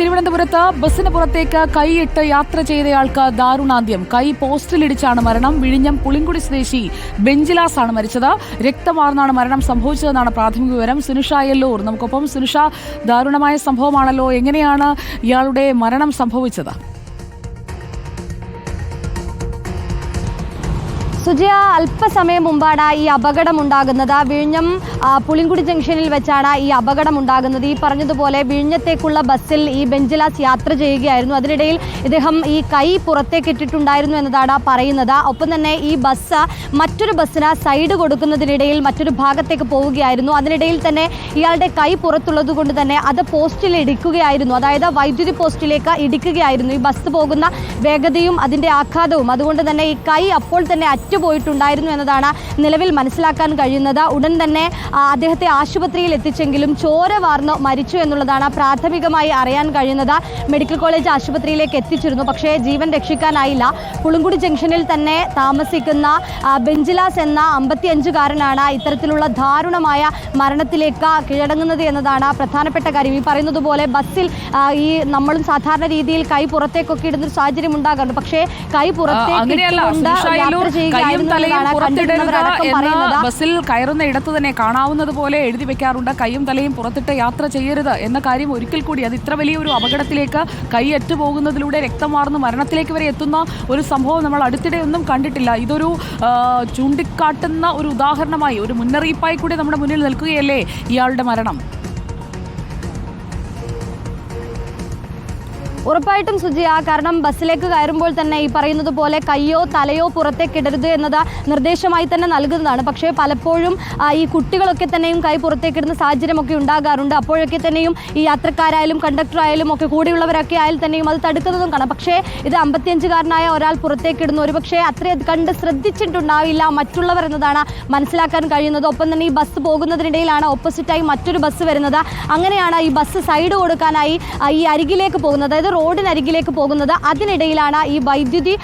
തിരുവനന്തപുരത്ത് ബസ്സിന് പുറത്തേക്ക് കൈയിട്ട് യാത്ര ചെയ്തയാൾക്ക് ദാരുണാന്ത്യം. കൈ പോസ്റ്റിലിടിച്ചാണ് മരണം. വിഴിഞ്ഞം പുളിങ്കുടി സ്വദേശി ബെഞ്ചിലാസ് ആണ് മരിച്ചത്. രക്തമാർന്നാണ് മരണം സംഭവിച്ചതെന്നാണ് പ്രാഥമിക വിവരം. സുനിഷ എല്ലൂർ നമുക്കൊപ്പം സുനിഷ ദാരുണമായ സംഭവമാണല്ലോ. എങ്ങനെയാണ് ഇയാളുടെ മരണം സംഭവിച്ചത്? സുജയ അല്പസമയം മുമ്പാണ് ഈ അപകടം ഉണ്ടാകുന്നത് വിഴിഞ്ഞം പുളിങ്കുടി ജംഗ്ഷനിൽ വെച്ചാണ് ഈ അപകടം ഉണ്ടാകുന്നത് ഈ പറഞ്ഞതുപോലെ വിഴിഞ്ഞത്തേക്കുള്ള ബസ്സിൽ ഈ ബെഞ്ചിലാസ് യാത്ര ചെയ്യുകയായിരുന്നു. അതിനിടയിൽ ഇദ്ദേഹം ഈ കൈ പുറത്തേക്ക് ഇട്ടിട്ടുണ്ടായിരുന്നു എന്നതാണ് പറയുന്നത്. ഒപ്പം തന്നെ ഈ ബസ് മറ്റൊരു ബസ്സിന് സൈഡ് കൊടുക്കുന്നതിനിടയിൽ മറ്റൊരു ഭാഗത്തേക്ക് പോവുകയായിരുന്നു. അതിനിടയിൽ തന്നെ ഇയാളുടെ കൈ പുറത്തുള്ളത് കൊണ്ട് തന്നെ അത് പോസ്റ്റിൽ ഇടിക്കുകയായിരുന്നു. അതായത് വൈദ്യുതി പോസ്റ്റിലേക്ക് ഇടിക്കുകയായിരുന്നു. ഈ ബസ് പോകുന്ന വേഗതയും അതിന്റെ ആഘാതവും. അതുകൊണ്ട് തന്നെ ഈ കൈ അപ്പോൾ തന്നെ അറ്റുപോയിട്ടുണ്ടായിരുന്നു എന്നതാണ് നിലവിൽ മനസ്സിലാക്കാൻ കഴിയുന്നത്. ഉടൻ തന്നെ അദ്ദേഹത്തെ ആശുപത്രിയിൽ എത്തിച്ചെങ്കിലും ചോര വാർന്ന് മരിച്ചു എന്നുള്ളതാണ് പ്രാഥമികമായി അറിയാൻ കഴിയുന്നത്. മെഡിക്കൽ കോളേജ് ആശുപത്രിയിലേക്ക് എത്തിച്ചിരുന്നു. പക്ഷേ ജീവൻ രക്ഷിക്കാനായില്ല. പുളുങ്കുടി ജംഗ്ഷനിൽ തന്നെ താമസിക്കുന്ന ബെഞ്ചിലാസ് എന്ന അമ്പത്തിയഞ്ചുകാരനാണ് ഇത്തരത്തിലുള്ള ദാരുണമായ മരണത്തിലേക്ക് കീഴടങ്ങുന്നത് എന്നതാണ് പ്രധാനപ്പെട്ട കാര്യം. ഈ പറയുന്നത് പോലെ ബസ്സിൽ ഈ നമ്മളും സാധാരണ രീതിയിൽ കൈ പുറത്തേക്കൊക്കെ ഇടുന്ന ഒരു സാഹചര്യം ഉണ്ടാകാറുണ്ട്. പക്ഷേ കൈ പുറത്തേക്ക് യാത്ര യാത്ര കൈയും തലയും എന്നതാണ് പുറത്തിടരുത് എന്ന് ബസ്സിൽ കയറുന്ന ഇടത്ത് തന്നെ കാണാവുന്നത് പോലെ എഴുതി വെക്കാറുണ്ട്. കൈയും തലയും പുറത്തിട്ട് യാത്ര ചെയ്യരുത് എന്ന കാര്യം ഒരിക്കൽ കൂടി അത് ഇത്ര വലിയൊരു അപകടത്തിലേക്ക് കൈയറ്റു പോകുന്നതിലൂടെ രക്തമാർന്ന് മരണത്തിലേക്ക് വരെ എത്തുന്ന ഒരു സംഭവം നമ്മൾ അടുത്തിടെ ഒന്നും കണ്ടിട്ടില്ല. ഇതൊരു ചൂണ്ടിക്കാട്ടുന്ന ഒരു ഉദാഹരണമായി ഒരു മുന്നറിയിപ്പായി കൂടി നമ്മുടെ മുന്നിൽ നിൽക്കുകയല്ലേ ഇയാളുടെ മരണം? ഉറപ്പായിട്ടും സുജിയ കാരണം ബസ്സിലേക്ക് കയറുമ്പോൾ തന്നെ ഈ പറയുന്നത് പോലെ കയ്യോ തലയോ പുറത്തേക്ക് ഇടരുത് എന്നത് നിർദ്ദേശമായി തന്നെ നൽകുന്നതാണ്. പക്ഷേ പലപ്പോഴും ഈ കുട്ടികളൊക്കെ തന്നെയും കൈ പുറത്തേക്ക് ഇടുന്ന സാഹചര്യമൊക്കെ ഉണ്ടാകാറുണ്ട്. അപ്പോഴൊക്കെ തന്നെയും ഈ യാത്രക്കാരായാലും കണ്ടക്ടർ ആയാലും ഒക്കെ കൂടെയുള്ളവരൊക്കെ ആയാലും തന്നെയും അത് തടുക്കുന്നതും കാണാം. പക്ഷേ ഇത് അമ്പത്തിയഞ്ചുകാരനായ ഒരാൾ പുറത്തേക്ക് ഇടുന്നു. ഒരു പക്ഷേ അത്രയും കണ്ട് ശ്രദ്ധിച്ചിട്ടുണ്ടാവില്ല. മറ്റുള്ളവർ എന്നതാണ് മനസ്സിലാക്കാൻ കഴിയുന്നത്. ഒപ്പം തന്നെ ഈ ബസ് പോകുന്നതിനിടയിലാണ് ഓപ്പോസിറ്റായി മറ്റൊരു ബസ് വരുന്നത്. അങ്ങനെയാണ് ഈ ബസ് സൈഡ് കൊടുക്കാനായി ഈ അരികിലേക്ക് പോകുന്നത്. അതായത് റോഡിനരികിലേക്ക് പോകുന്നത്. അതിനിടയിലാണ് ഈ വൈദ്യുതി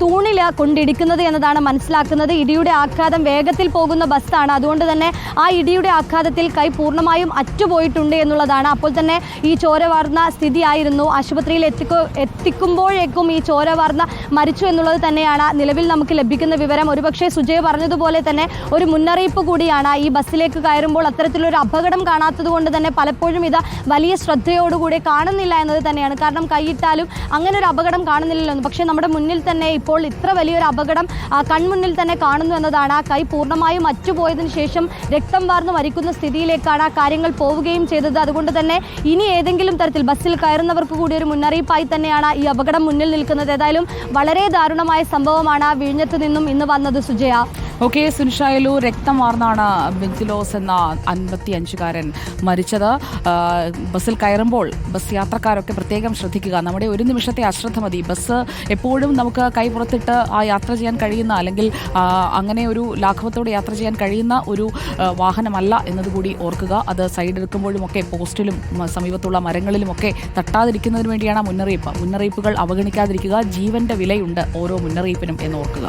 തൂണിൽ കൊണ്ടിടിക്കുന്നത് എന്നതാണ് മനസ്സിലാക്കുന്നത്. ഇടിയുടെ ആഘാതം വേഗത്തിൽ പോകുന്ന ബസ്സാണ്. അതുകൊണ്ട് തന്നെ ആ ഇടിയുടെ ആഘാതത്തിൽ കൈ പൂർണമായും അറ്റുപോയിട്ടുണ്ട് എന്നുള്ളതാണ്. അപ്പോൾ തന്നെ ഈ ചോര വാർന്ന സ്ഥിതിയായിരുന്നു. ആശുപത്രിയിൽ എത്തിക്കോ എത്തിക്കുമ്പോഴേക്കും ഈ ചോര വാർന്ന മരിച്ചു എന്നുള്ളത് തന്നെയാണ് നിലവിൽ നമുക്ക് ലഭിക്കുന്ന വിവരം. ഒരുപക്ഷെ സുജയ് പറഞ്ഞതുപോലെ തന്നെ ഒരു മുന്നറിയിപ്പ് കൂടിയാണ്. ഈ ബസ്സിലേക്ക് കയറുമ്പോൾ അത്തരത്തിലൊരു അപകടം കാണാത്തത് കൊണ്ട് തന്നെ പലപ്പോഴും ഇത് വലിയ ശ്രദ്ധയോടുകൂടി കാണുന്നില്ല എന്നത് തന്നെയാണ്. കാരണം കൈയിട്ടാലും അങ്ങനെ ഒരു അപകടം കാണുന്നില്ലല്ലോ. പക്ഷെ നമ്മുടെ മുന്നിൽ തന്നെ ഇപ്പോൾ ഇത്ര വലിയൊരു അപകടം കൺമുന്നിൽ തന്നെ കാണുന്നു എന്നതാണ്. ആ കൈ പൂർണമായും അറ്റുപോയതിനു ശേഷം രക്തം വാർന്നു മരിക്കുന്ന സ്ഥിതിയിലേക്കാണ് ആ കാര്യങ്ങൾ പോവുകയും ചെയ്തത്. അതുകൊണ്ട് തന്നെ ഇനി ഏതെങ്കിലും തരത്തിൽ ബസ്സിൽ കയറുന്നവർക്ക് കൂടി ഒരു മുന്നറിയിപ്പായി തന്നെയാണ് ഈ അപകടം മുന്നിൽ നിൽക്കുന്നത്. ഏതായാലും വളരെ ദാരുണമായ സംഭവമാണ് വിഴിഞ്ഞത്ത് നിന്നും ഇന്ന് വന്നത് സുജയ. ഓക്കെ സുനിഷായലു രക്തമാർന്നാണ് ബെഞ്ചിലോസ് എന്ന അൻപത്തി അഞ്ചുകാരൻ മരിച്ചത് ബസ്സിൽ കയറുമ്പോൾ ബസ് യാത്രക്കാരൊക്കെ പ്രത്യേകം ശ്രദ്ധിക്കുക. നമ്മുടെ ഒരു നിമിഷത്തെ അശ്രദ്ധ മതി. ബസ് എപ്പോഴും നമുക്ക് കൈ പുറത്തിട്ട് ആ യാത്ര ചെയ്യാൻ കഴിയുന്ന അല്ലെങ്കിൽ അങ്ങനെ ഒരു ലാഘവത്തോടെ യാത്ര ചെയ്യാൻ കഴിയുന്ന ഒരു വാഹനമല്ല എന്നതുകൂടി ഓർക്കുക. അത് സൈഡ് എടുക്കുമ്പോഴും ഒക്കെ പോസ്റ്റിലും സമീപത്തുള്ള മരങ്ങളിലുമൊക്കെ തട്ടാതിരിക്കുന്നതിന് വേണ്ടിയാണ് മുന്നറിയിപ്പ്. മുന്നറിയിപ്പുകൾ അവഗണിക്കാതിരിക്കുക. ജീവന്റെ വിലയുണ്ട് ഓരോ മുന്നറിയിപ്പിനും എന്ന് ഓർക്കുക.